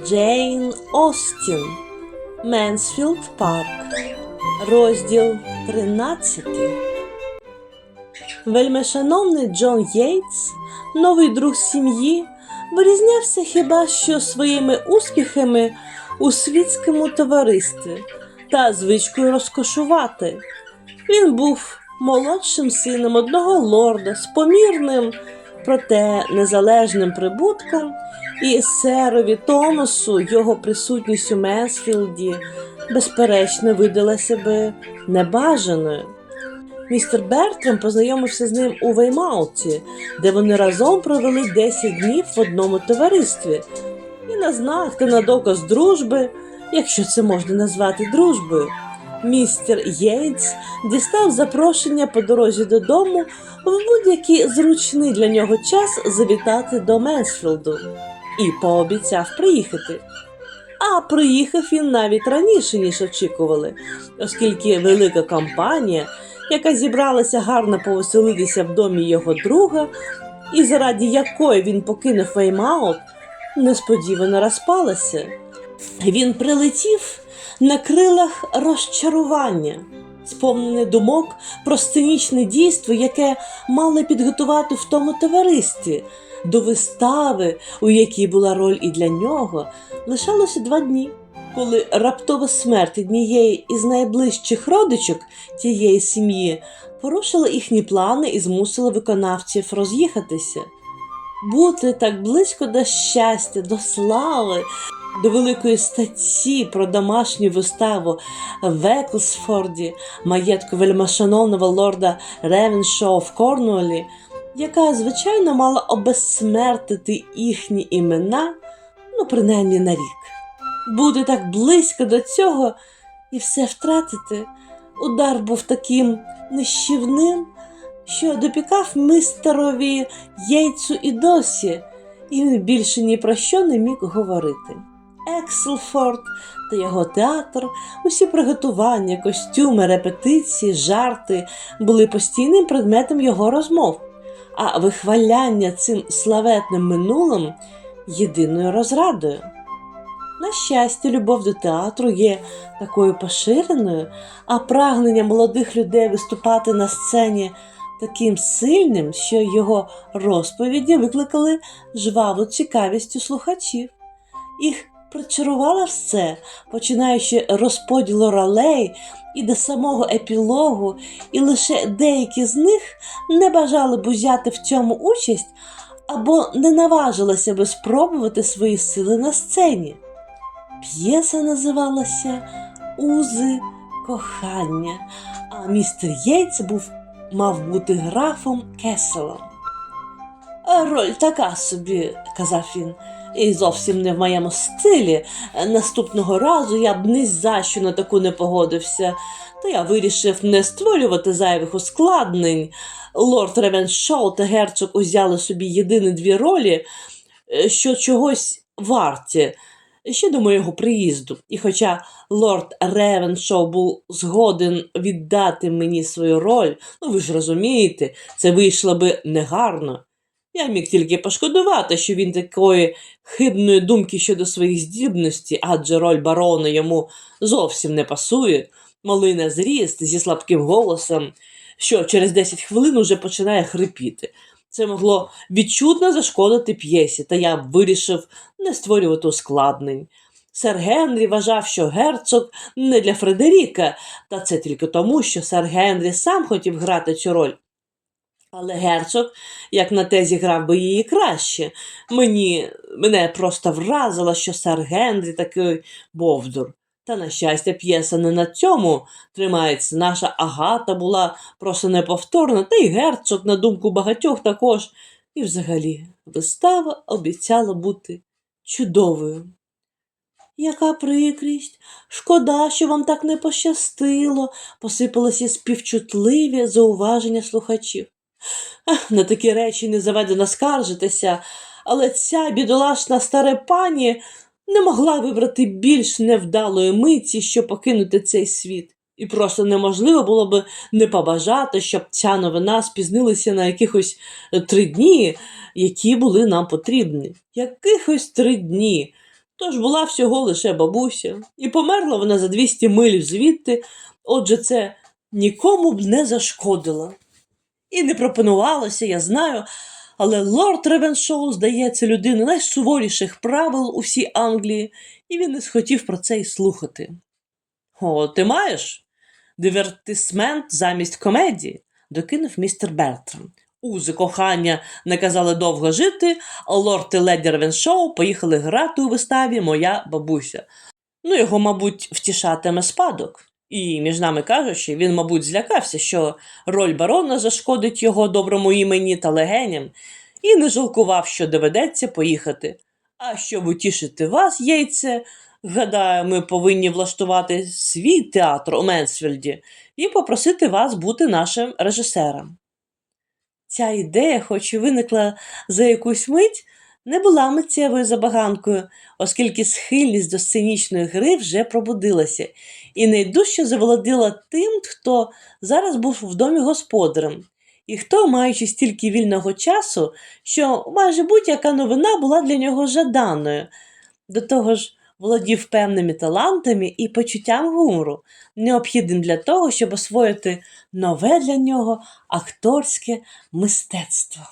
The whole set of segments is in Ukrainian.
Джейн Остін Менсфілд Парк. Розділ 13. Вельмишановний Джон Єйтс, новий друг сім'ї, вирізнявся хіба що своїми успіхами у світському товаристві та звичкою розкошувати. Він був молодшим сином одного лорда з помірним, проте незалежним прибутком, і серові Томасу його присутність у Менсфілді безперечно видалася би небажаною. Містер Бертрам познайомився з ним у Веймауті, де вони разом провели 10 днів в одному товаристві, і на знак та на доказ дружби, якщо це можна назвати дружбою, містер Єйтс дістав запрошення по дорозі додому в будь-який зручний для нього час завітати до Менсфілду і пообіцяв приїхати. А приїхав він навіть раніше, ніж очікували, оскільки велика компанія, яка зібралася гарно повеселитися в домі його друга, і заради якої він покинув Веймаут, несподівано розпалася. Він прилетів на крилах розчарування, сповнений думок про сценічне дійство, яке мали підготувати в тому товаристві, до вистави, у якій була роль і для нього, лишалося два дні. Коли раптова смерть однієї із найближчих родичок тієї сім'ї порушила їхні плани і змусила виконавців роз'їхатися. Бути так близько до щастя, до слави, до великої статті про домашню виставу в Еклсфорді, маєтку вельмашановного лорда Ревеншоу в Корнуолі, яка, звичайно, мала обезсмертити їхні імена, ну, принаймні на рік. Бути так близько до цього і все втратити. Удар був таким нищівним, що допікав мистерові яйцю і досі, і він більше ні про що не міг говорити. Екселфорд та його театр, усі приготування, костюми, репетиції, жарти були постійним предметом його розмов, а вихваляння цим славетним минулим єдиною розрадою. На щастя, любов до театру є такою поширеною, а прагнення молодих людей виступати на сцені таким сильним, що його розповіді викликали жваву цікавість у слухачів. Їх причарувало все, починаючи розподілу ролей і до самого епілогу, і лише деякі з них не бажали б узяти в цьому участь або не наважилися би спробувати свої сили на сцені. П'єса називалася Узи кохання, а містер Єйц був, мав бути графом Кеселом. Роль така собі, казав він, і зовсім не в моєму стилі. Наступного разу я б ні за що на таку не погодився, та я вирішив не створювати зайвих ускладнень. Лорд Ревеншоу та герцог узяли собі єдині дві ролі, е, що чогось варті ще до моєго приїзду. І хоча лорд Ревеншоу був згоден віддати мені свою роль, ну ви ж розумієте, це вийшло би негарно. Я міг тільки пошкодувати, що він такої хибної думки щодо своїх здібностей, адже роль барона йому зовсім не пасує. Малий на зріст зі слабким голосом, що через 10 хвилин уже починає хрипіти. Це могло відчутно зашкодити п'єсі, та я вирішив не створювати ускладнень. Сер Генрі вважав, що герцог не для Фредеріка, та це тільки тому, що сер Генрі сам хотів грати цю роль. Але герцог, як на те, зіграв би її краще. Мені мене просто вразило, що сер Генрі такий бовдур. Та, на щастя, п'єса не на цьому тримається. Наша агата була просто неповторна, та й герцог, на думку багатьох, також. І взагалі, вистава обіцяла бути чудовою. Яка прикрість, шкода, що вам так не пощастило, посипалися співчутливі зауваження слухачів. На такі речі не заведено скаржитися, але ця бідолашна стара пані не могла вибрати більш невдалої миті, щоб покинути цей світ. І просто неможливо було би не побажати, щоб ця новина спізнилася на якихось три дні, які були нам потрібні. Якихось три дні. Тож була всього лише бабуся, і померла вона за 200 миль звідти, отже, це нікому б не зашкодило. І не пропонувалося, я знаю, але лорд Ревеншоу, здається, людина найсуворіших правил у всій Англії, і він не схотів про це й слухати. О, ти маєш? Дивертисмент замість комедії, докинув містер Бертрам. Узи кохання не казали довго жити, а лорд і леді Ревеншоу поїхали грати у виставі Моя бабуся. Ну, його, мабуть, втішатиме спадок. І, між нами кажучи, він, мабуть, злякався, що роль барона зашкодить його доброму імені та легеням, і не жалкував, що доведеться поїхати. А щоб утішити вас, яйце, гадаю, ми повинні влаштувати свій театр у Менсфільді і попросити вас бути нашим режисером. Ця ідея, хоч і виникла за якусь мить, не була миттєвою забаганкою, оскільки схильність до сценічної гри вже пробудилася, і найдужче заволоділа тим, хто зараз був в домі господарем, і хто, маючи стільки вільного часу, що майже будь-яка новина була для нього жаданою. До того ж, володів певними талантами і почуттям гумору, необхідним для того, щоб освоїти нове для нього акторське мистецтво.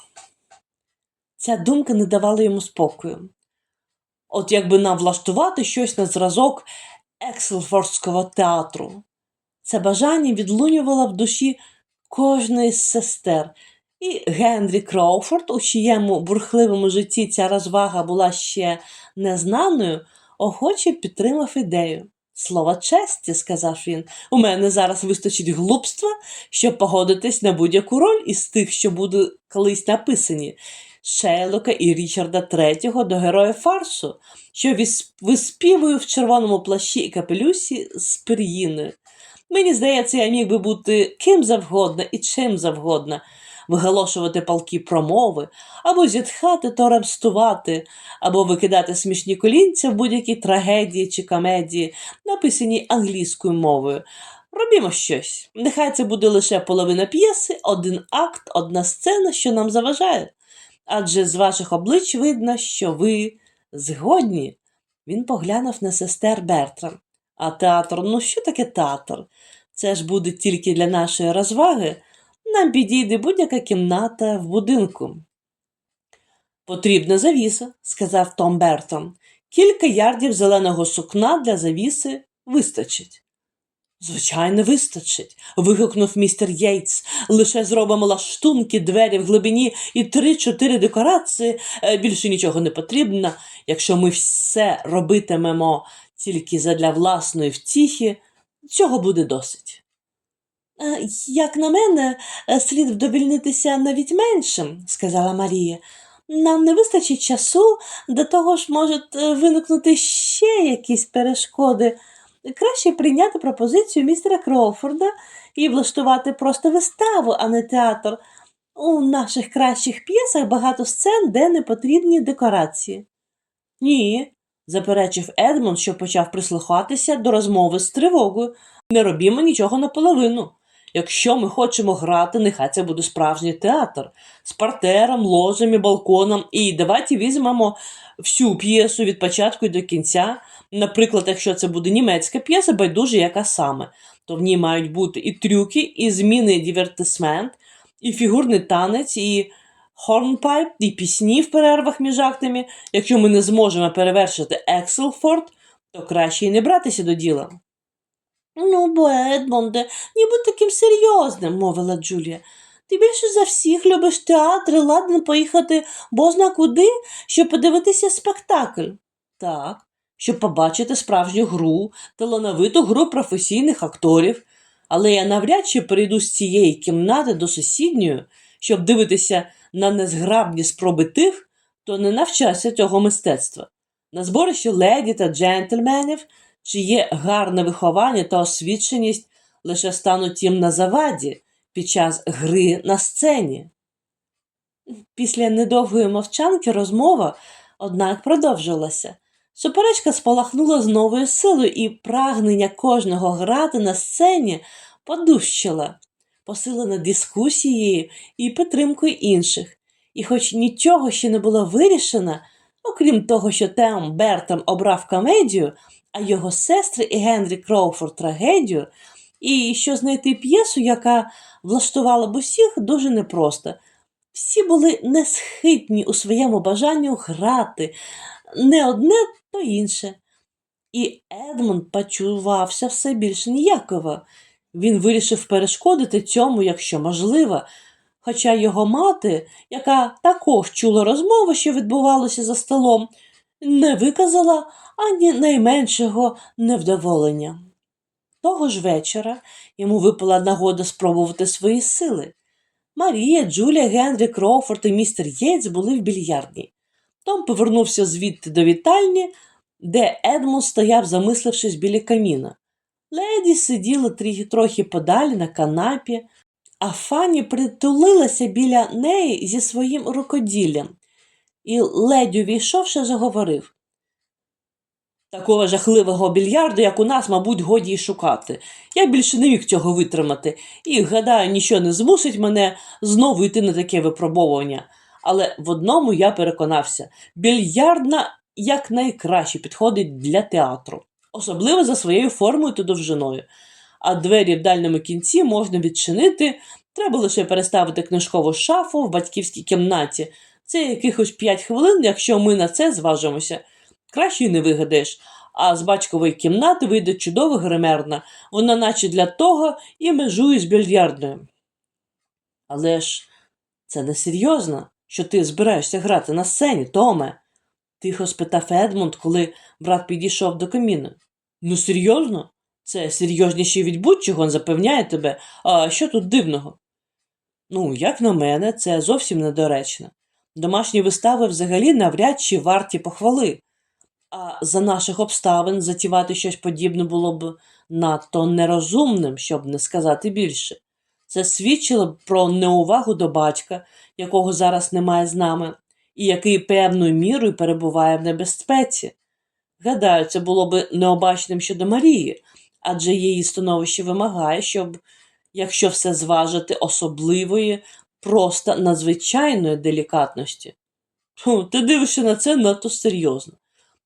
Ця думка не давала йому спокою. От якби нам влаштувати щось на зразок Екселфордського театру. Це бажання відлунювало в душі кожної з сестер, і Генрі Кроуфорд, у чиєму бурхливому житті ця розвага була ще незнаною, охоче підтримав ідею. Слова честі, сказав він, у мене зараз вистачить глупства, щоб погодитись на будь-яку роль із тих, що будуть колись написані. Шейлока і Річарда Третього до героя фарсу, що виспівую в червоному плащі і капелюсі з пір'їною. Мені здається, я міг би бути ким завгодно і чим завгодно, виголошувати палкі промови, або зітхати то ремстувати, або викидати смішні колінця в будь-якій трагедії чи комедії, написаній англійською мовою. Робімо щось. Нехай це буде лише половина п'єси, один акт, одна сцена, що нам заважає. Адже з ваших облич видно, що ви згодні. Він поглянув на сестер Бертрам. А театр, ну що таке театр? Це ж буде тільки для нашої розваги. Нам підійде будь-яка кімната в будинку. Потрібна завіса, сказав Том Бертрам. Кілька ярдів зеленого сукна для завіси вистачить. Звичайно, вистачить. вигукнув містер Єйтс. Лише зробимо лаштунки, двері в глибині і три-чотири декорації. Е, Більше нічого не потрібно. Якщо ми все робитимемо тільки задля власної втіхи, цього буде досить. «Е, Як на мене, е, слід вдовільнитися навіть меншим, сказала Марія. Нам не вистачить часу, до того ж можуть виникнути ще якісь перешкоди. Краще прийняти пропозицію містера Кроуфорда і влаштувати просто виставу, а не театр. У наших кращих п'єсах багато сцен, де не потрібні декорації. Ні, заперечив Едмонд, що почав прислухатися до розмови з тривогою. Не робімо нічого наполовину. Якщо ми хочемо грати, нехай це буде справжній театр з партером, ложем і балконом. І давайте візьмемо всю п'єсу від початку до кінця. Наприклад, якщо це буде німецька п'єса, байдуже яка саме, то в ній мають бути і трюки, і зміни і дивертисмент, і фігурний танець, і хорнпайп, і пісні в перервах між актами. Якщо ми не зможемо перевершити Екселфорд, то краще й не братися до діла. Ну, бо, Едмонде, будь таким серйозним, мовила Джулія. Ти більше за всіх любиш театр ладен поїхати бозна куди, щоб подивитися спектакль. Так, щоб побачити справжню гру, талановиту гру професійних акторів. Але я навряд чи перейду з цієї кімнати до сусідньої, щоб дивитися на незграбні спроби тих, хто не навчався цього мистецтва. На зборищі леді та джентльменів, чиє гарне виховання та освіченість лише стануть їм на заваді під час гри на сцені. Після недовгої мовчанки розмова, однак, продовжилася. Суперечка спалахнула з новою силою, і прагнення кожного грати на сцені подущила, посилена дискусією і підтримкою інших. І хоч нічого ще не було вирішено, Окрім того, що Теом Бертам обрав комедію, а його сестри і Генрі Кроуфорд трагедію, і що знайти п'єсу, яка влаштувала б усіх, дуже непросто. Всі були несхитні у своєму бажанню грати не одне, то інше. І Едмунд почувався все більш ніяково. Він вирішив перешкодити цьому, якщо можливо, хоча його мати, яка також чула розмову, що відбувалося за столом, не виказала ані найменшого невдоволення. Того ж вечора йому випала нагода спробувати свої сили. Марія, Джулія, Генрі, Кроуфорд і містер Єйтс були в більярдній. Том повернувся звідти до вітальні, де Едмунд стояв, замислившись біля каміна. Леді сиділа трохи подалі на канапі, а Фанні притулилася біля неї зі своїм рукоділлям. І ледь увійшовши, заговорив. Такого жахливого більярду, як у нас, мабуть, годі й шукати. Я більше не міг цього витримати, і, гадаю, нічого не змусить мене знову йти на таке випробовування. Але в одному я переконався: більярдна якнайкраще підходить для театру, особливо за своєю формою та довжиною. А двері в дальньому кінці можна відчинити, треба лише переставити книжкову шафу в батьківській кімнаті. Це якихось 5 хвилин, якщо ми на це зважимося. Краще й не вигадаєш. А з батькової кімнати вийде чудова гримерна, вона наче для того і межує з більярдною. Але ж це не серйозно, що ти збираєшся грати на сцені, Томе? тихо спитав Едмунд, коли брат підійшов до каміну. Ну, серйозно? Це серйозніше від будь-чого запевняє тебе, а що тут дивного? Ну, як на мене, це зовсім недоречно. Домашні вистави взагалі навряд чи варті похвали. А за наших обставин затівати щось подібне було б надто нерозумним, щоб не сказати більше. Це свідчило б про неувагу до батька, якого зараз немає з нами, і який певною мірою перебуває в небезпеці. Гадаю, це було б необачним щодо Марії, адже її становище вимагає, щоб, якщо все зважити, особливої, просто надзвичайної делікатності. Фу, ти дивишся на це надто серйозно.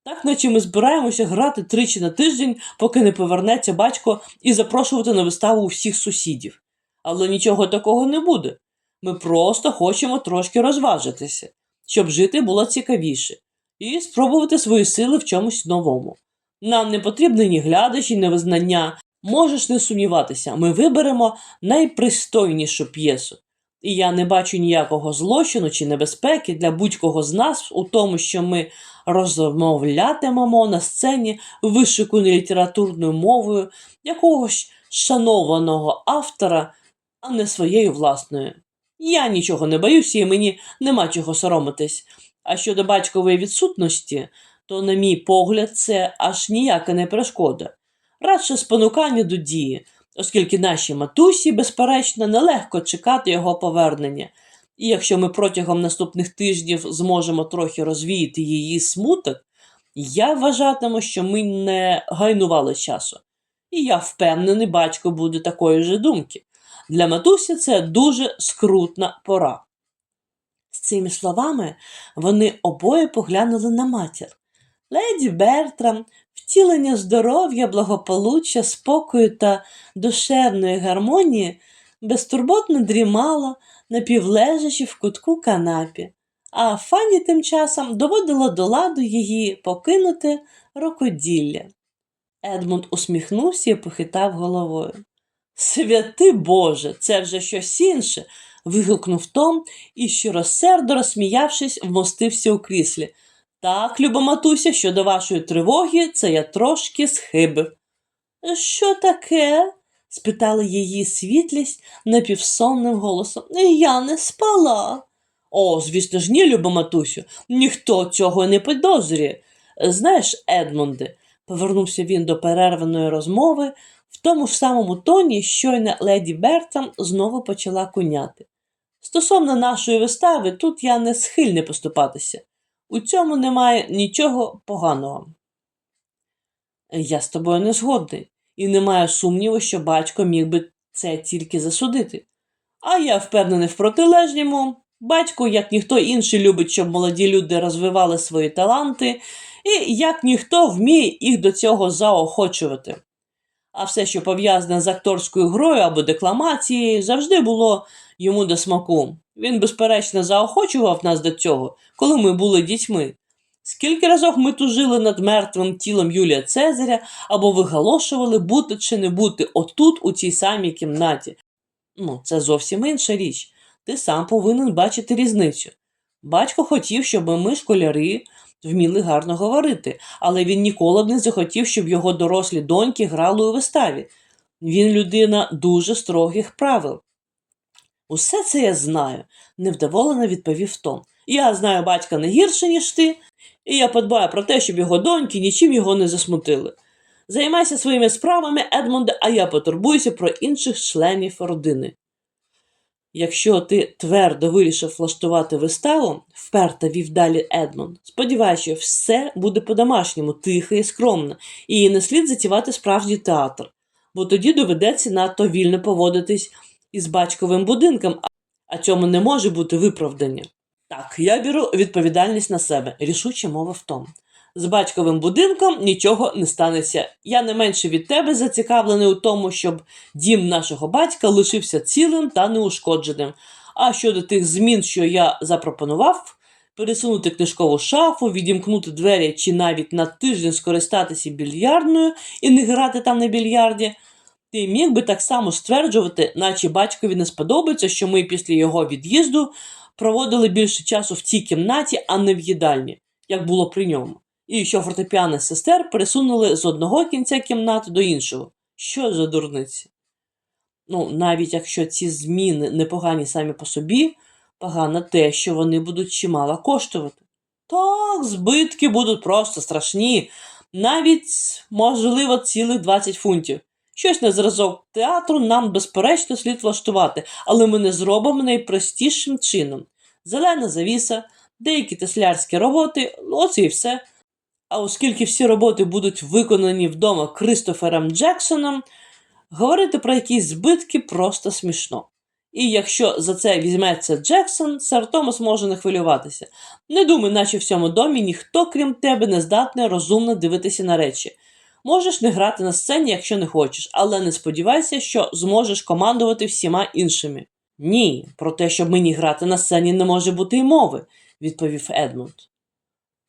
Так, наче ми збираємося грати тричі на тиждень, поки не повернеться батько і запрошувати на виставу всіх сусідів. Але нічого такого не буде. Ми просто хочемо трошки розважитися, щоб жити було цікавіше, і спробувати свої сили в чомусь новому. Нам не потрібні ні глядачі, ні визнання. Можеш не сумніватися, ми виберемо найпристойнішу п'єсу. І я не бачу ніякого злочину чи небезпеки для будь-кого з нас у тому, що ми розмовлятимемо на сцені вишиканою літературною мовою якогось шанованого автора, а не своєю власною. Я нічого не боюся і мені нема чого соромитись. А щодо батькової відсутності, то, на мій погляд, це аж ніяка не перешкода. Радше спонукання до дії, оскільки нашій матусі, безперечно, нелегко чекати його повернення. І якщо ми протягом наступних тижнів зможемо трохи розвіяти її смуток, я вважатиму, що ми не гайнували часу. І я впевнений, батько буде такої ж думки. Для матусі це дуже скрутна пора. З цими словами вони обоє поглянули на матір. Леді Бертрам, втілення здоров'я, благополуччя, спокою та душевної гармонії безтурботно дрімала, напівлежачи в кутку канапі, а Фанні тим часом доводила до ладу її покинуте рукоділля. Едмунд усміхнувся і похитав головою. Святий Боже, це вже щось інше. вигукнув Том і, щиросердо розсміявшись, вмостився у кріслі. Так, люба матуся, щодо вашої тривоги, це я трошки схибив. Що таке? спитала її світлість напівсонним голосом. Я не спала. О, звісно ж, ні, люба матусю, ніхто цього не підозрює. Знаєш, Едмунде, повернувся він до перерваної розмови, в тому ж самому тоні щойно леді Бертрам знову почала куняти. Стосовно нашої вистави, тут я не схильний поступатися. У цьому немає нічого поганого. Я з тобою не згодний, і не маю сумніву, що батько міг би це тільки засудити. А я впевнений в протилежньому, Батько, як ніхто інший, любить, щоб молоді люди розвивали свої таланти, і як ніхто вміє їх до цього заохочувати. А все, що пов'язане з акторською грою або декламацією, завжди було йому до смаку. Він, безперечно, заохочував нас до цього, коли ми були дітьми. Скільки разок ми тужили над мертвим тілом Юлія Цезаря або виголошували бути чи не бути отут, у цій самій кімнаті. Ну, це зовсім інша річ. Ти сам повинен бачити різницю. Батько хотів, щоб ми, школяри, вміли гарно говорити, але він ніколи б не захотів, щоб його дорослі доньки грали у виставі. Він людина дуже строгих правил. Усе це я знаю, невдоволено відповів Том. Я знаю батька не гірше, ніж ти, і я подбаю про те, щоб його доньки нічим його не засмутили. Займайся своїми справами, Едмонде, а я потурбуюся про інших членів родини. Якщо ти твердо вирішив влаштувати виставу, вперто вів далі Едмонд, сподіваюся, що все буде по-домашньому, тихо і скромно, і не слід затівати справжній театр, бо тоді доведеться надто вільно поводитись із батьковим будинком, а- цьому не може бути виправдання. Так, я беру відповідальність на себе, рішуче мовив Том. З батьковим будинком нічого не станеться. Я не менше від тебе зацікавлений у тому, щоб дім нашого батька лишився цілим та неушкодженим. А щодо тих змін, що я запропонував, пересунути книжкову шафу, відімкнути двері чи навіть на тиждень скористатися більярдною і не грати там на більярді, ти міг би так само стверджувати, наче батькові не сподобається, що ми після його від'їзду проводили більше часу в цій кімнаті, а не в їдальні, як було при ньому. І що фортепіано сестер пересунули з одного кінця кімнати до іншого. Що за дурниці? Ну, навіть якщо ці зміни непогані самі по собі, погано те, що вони будуть чимало коштувати. Так, збитки будуть просто страшні, навіть, можливо, цілих 20 фунтів. Щось на зразок театру нам, безперечно, слід влаштувати, але ми не зробимо найпростішим чином. Зелена завіса, деякі теслярські роботи, оце і все. А оскільки всі роботи будуть виконані вдома Кристофером Джексоном, говорити про якісь збитки просто смішно. І якщо за це візьметься Джексон, сер Томас може не хвилюватися. Не думай, наче в цьому домі ніхто, крім тебе, не здатний розумно дивитися на речі. Можеш не грати на сцені, якщо не хочеш, але не сподівайся, що зможеш командувати всіма іншими. Ні, про те, щоб мені грати на сцені не може бути й мови, відповів Едмунд.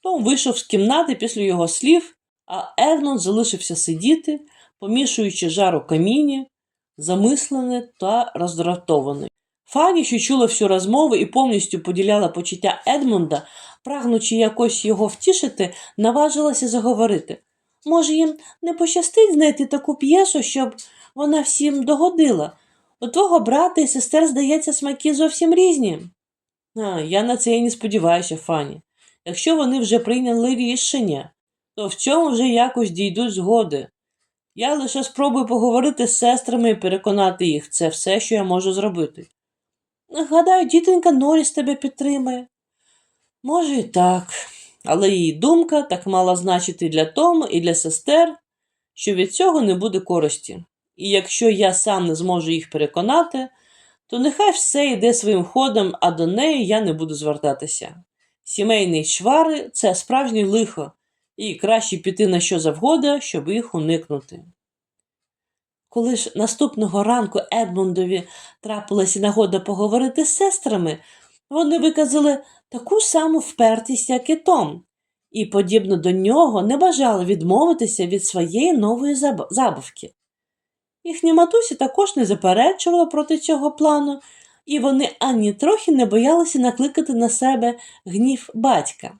Том вийшов з кімнати після його слів, а Едмунд залишився сидіти, помішуючи жар у каміні, замислений та роздратований. Фані, що чула всю розмову і повністю поділяла почуття Едмунда, прагнучи якось його втішити, наважилася заговорити. Може, їм не пощастить знайти таку п'єсу, щоб вона всім догодила. У твого брата і сестер, здається, смаки зовсім різні. А, я на це і не сподіваюся, Фані. Якщо вони вже прийняли рішення, то в цьому вже якось дійдуть згоди. Я лише спробую поговорити з сестрами і переконати їх, це все, що я можу зробити. Гадаю, дітенька Норіс тебе підтримає. Може, і так, але її думка так мала значити для Тома і для сестер, що від цього не буде користі. І якщо я сам не зможу їх переконати, то нехай все йде своїм ходом, а до неї я не буду звертатися. Сімейні чвари це справжнє лихо, і краще піти на що завгода, щоб їх уникнути. Коли ж наступного ранку Едмундові трапилася нагода поговорити з сестрами, вони виказали таку саму впертість, як і Том, і, подібно до нього, не бажали відмовитися від своєї нової забавки. Їхні матусі також не заперечували проти цього плану, і вони ані трохи не боялися накликати на себе гнів батька.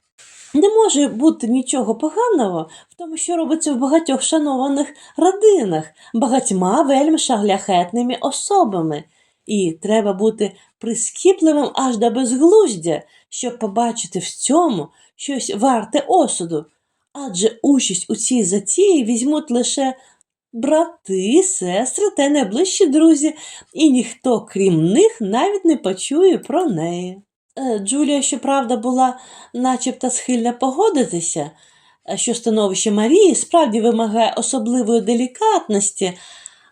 Не може бути нічого поганого в тому, що робиться в багатьох шанованих родинах, багатьма вельми шагляхетними особами, і треба бути прискіпливим аж до безглуздя, щоб побачити в цьому щось варте осуду. Адже участь у цій затії візьмуть лише брати, сестри та найближчі друзі, і ніхто, крім них, навіть не почує про неї. Е, Джулія, щоправда, була начебто схильна погодитися, е, що становище Марії справді вимагає особливої делікатності,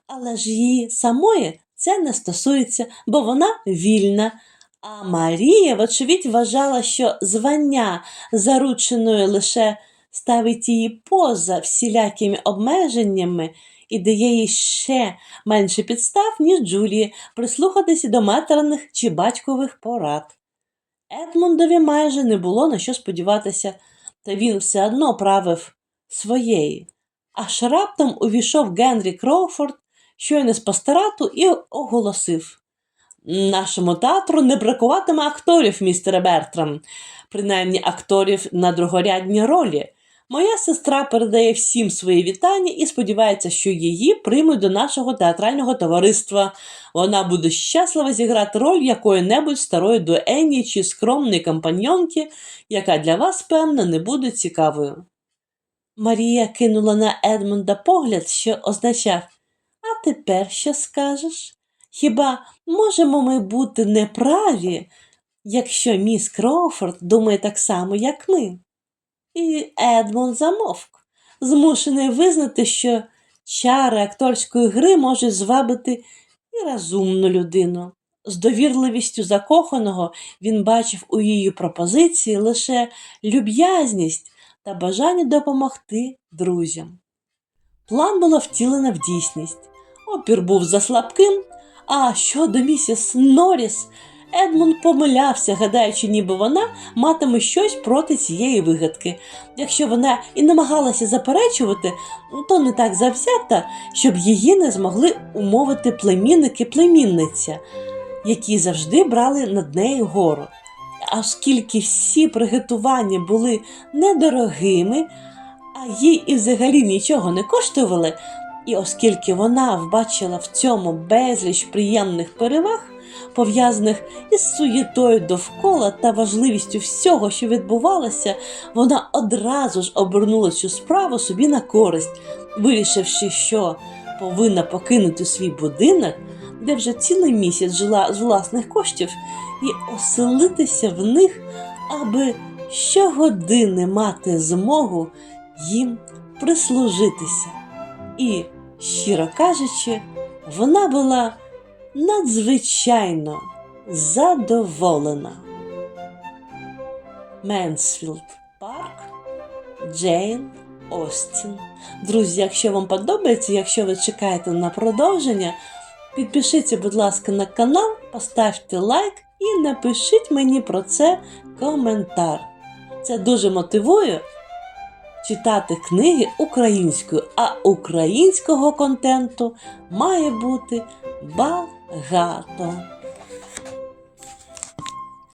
але ж її самої це не стосується, бо вона вільна, А Марія, вочевидь, вважала, що звання зарученої лише ставить її поза всілякими обмеженнями і дає їй ще менше підстав, ніж Джулії, прислухатися до материних чи батькових порад. Едмундові майже не було на що сподіватися, та він все одно правив своєї. Аж раптом увійшов Генрі Кроуфорд, щойно з пасторату, і оголосив. Нашому театру не бракуватиме акторів, містере Бертрам, принаймні акторів на другорядні ролі. Моя сестра передає всім свої вітання і сподівається, що її приймуть до нашого театрального товариства. Вона буде щаслива зіграти роль якої-небудь старої дуені чи скромної компаньонки, яка для вас, певно, не буде цікавою. Марія кинула на Едмунда погляд, що означав А тепер що скажеш? Хіба можемо ми бути неправі, якщо міс Кроуфорд думає так само, як ми? І Едмунд замовк, змушений визнати, що чари акторської гри можуть звабити і розумну людину. З довірливістю закоханого він бачив у її пропозиції лише люб'язність та бажання допомогти друзям. План було втілено в дійсність. Опір був заслабким, а щодо місіс Норріс, Едмунд помилявся, гадаючи, ніби вона матиме щось проти цієї вигадки. Якщо вона і намагалася заперечувати, то не так завзята, щоб її не змогли умовити племінники племінниця, які завжди брали над нею гору. А оскільки всі приготування були недорогими, а їй і взагалі нічого не коштували, і оскільки вона вбачила в цьому безліч приємних переваг, пов'язаних із суєтою довкола та важливістю всього, що відбувалося, вона одразу ж обернула цю справу собі на користь, вирішивши, що повинна покинути свій будинок, де вже цілий місяць жила з власних коштів, і оселитися в них, аби щогодини мати змогу їм прислужитися. І, щиро кажучи, вона була надзвичайно задоволена. Менсфілд Парк, Джейн Остін. Друзі, якщо вам подобається, якщо ви чекаєте на продовження, підпишіться, будь ласка, на канал, поставте лайк і напишіть мені про це коментар. Це дуже мотивує читати книги українською, а українського контенту має бути багато гата.